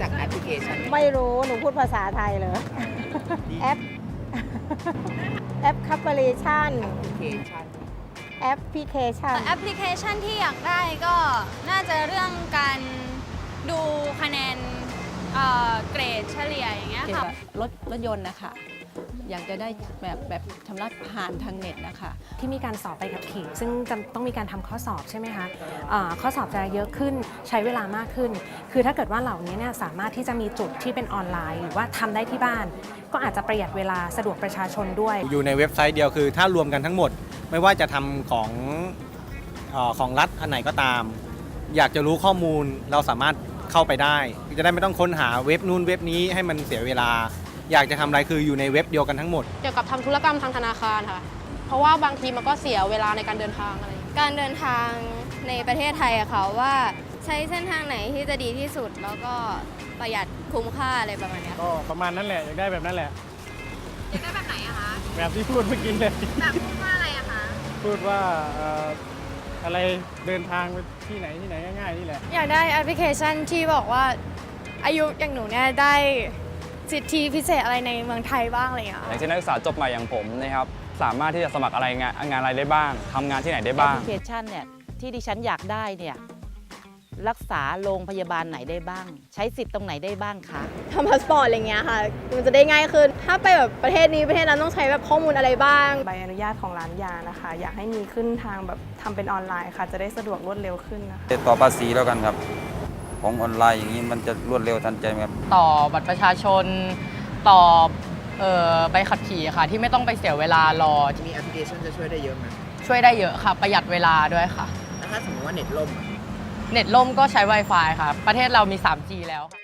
จากแอปพลิเคชันไหมไม่รู้ หนูพูดภาษาไทยเลยแอป แอปคัพเปอร์ชันแอปพลิเคชันแอปพลิเคชัน แอปพลิเคชันที่อยากได้ก็น่าจะเรื่องการดูคะแนนเอ่อเกรดเฉลี่ยอย่างเงี้ยเกี่ยวค่ะ กับรถรถยนต์นะคะ อยากจะได้แบบแบบชำระผ่านทางเน็ตนะคะ ที่มีการสอบใบขับขี่ ซึ่งจะต้องมีการทำข้อสอบใช่ไหมคะอ่าข้อสอบจะเยอะขึ้นใช้เวลามากขึ้น คือถ้าเกิดว่าเหล่านี้เนี่ยสามารถที่จะมีจุดที่เป็นออนไลน์ หรือว่าทำได้ที่บ้าน ก็อาจจะประหยัดเวลาสะดวกประชาชนด้วย อยู่ในเว็บไซต์เดียวคือ ถ้ารวมกันทั้งหมด ไม่ว่าจะทำของเออของรัฐอันไหนก็ตาม อยากจะรู้ข้อมูลเราสามารถเข้าไปได้ จะได้ไม่ต้องค้นหาเว็บนู้นเว็บนี้ให้มันเสียเวลา อยากจะทำอะไรคืออยู่ในเว็บเดียวกันทั้งหมด เกี่ยวกับทำธุรกรรมทางธนาคารค่ะ เพราะว่าบางทีมันก็เสียเวลาในการเดินทางอะไรอย่างเงี้ยการเดินทางในประเทศไทยอะค่ะว่าใช้เส้นทางไหนที่จะดีที่สุด แล้วก็ประหยัดคุ้มค่าอะไรประมาณเนี้ยก็ประมาณนั้นแหละ อยากได้แบบนั้นแหละ อยากได้แบบไหนอะคะ แบบที่พูดเมื่อกี้เลย แบบพูดว่าอะไรอะคะ พูดว่าเอ่ออะไรเดินทางไปที่ไหนที่ไหนง่ายๆนี่แหละ อยากได้แอปพลิเคชันที่บอกว่าอายุอย่างหนูเนี่ยได้ สิทธิพิเศษอะไรในเมืองไทยบ้างอะไรอย่างเงี้ยอย่างเช่นนักศึกษาจบใหม่อย่างผมนะครับสามารถที่จะสมัครอะไรงานงานอะไรได้บ้างทำงานที่ไหนได้แอปบ้างพลิเคชันเนี่ยที่ดิฉันอยากได้เนี่ยรักษาโรงพยาบาลไหนได้บ้าง ใช้สิทธิ์ตรงไหนได้บ้างคะ ทำพาสปอร์ตอะไรเงี้ยค่ะ มันจะได้ง่ายขึ้น ถ้าไปแบบประเทศนี้ประเทศนั้นต้องใช้แบบข้อมูลอะไรบ้าง ใบอนุญาตของร้านยานะคะ อยากให้มีขึ้นทางแบบทำเป็นออนไลน์ค่ะ จะได้สะดวกรวดเร็วขึ้นนะคะต่อภาษีแล้วกันครับ ของออนไลน์อย่างนี้มันจะรวดเร็วทันใจไหมครับ ต่อบัตรประชาชนต่อเอ่อใบขับขี่ค่ะ ที่ไม่ต้องไปเสียเวลารอมีแอปพลิเคชันจะช่วยได้เยอะไหมช่วยได้เยอะค่ะ ประหยัดเวลาด้วยค่ะ แล้วถ้าสมมติว่าเน็ตล่มอะ เน็ตล่มก็ใช้ Wi-Fi ค่ะ ประเทศเรามี 3G แล้วค่ะ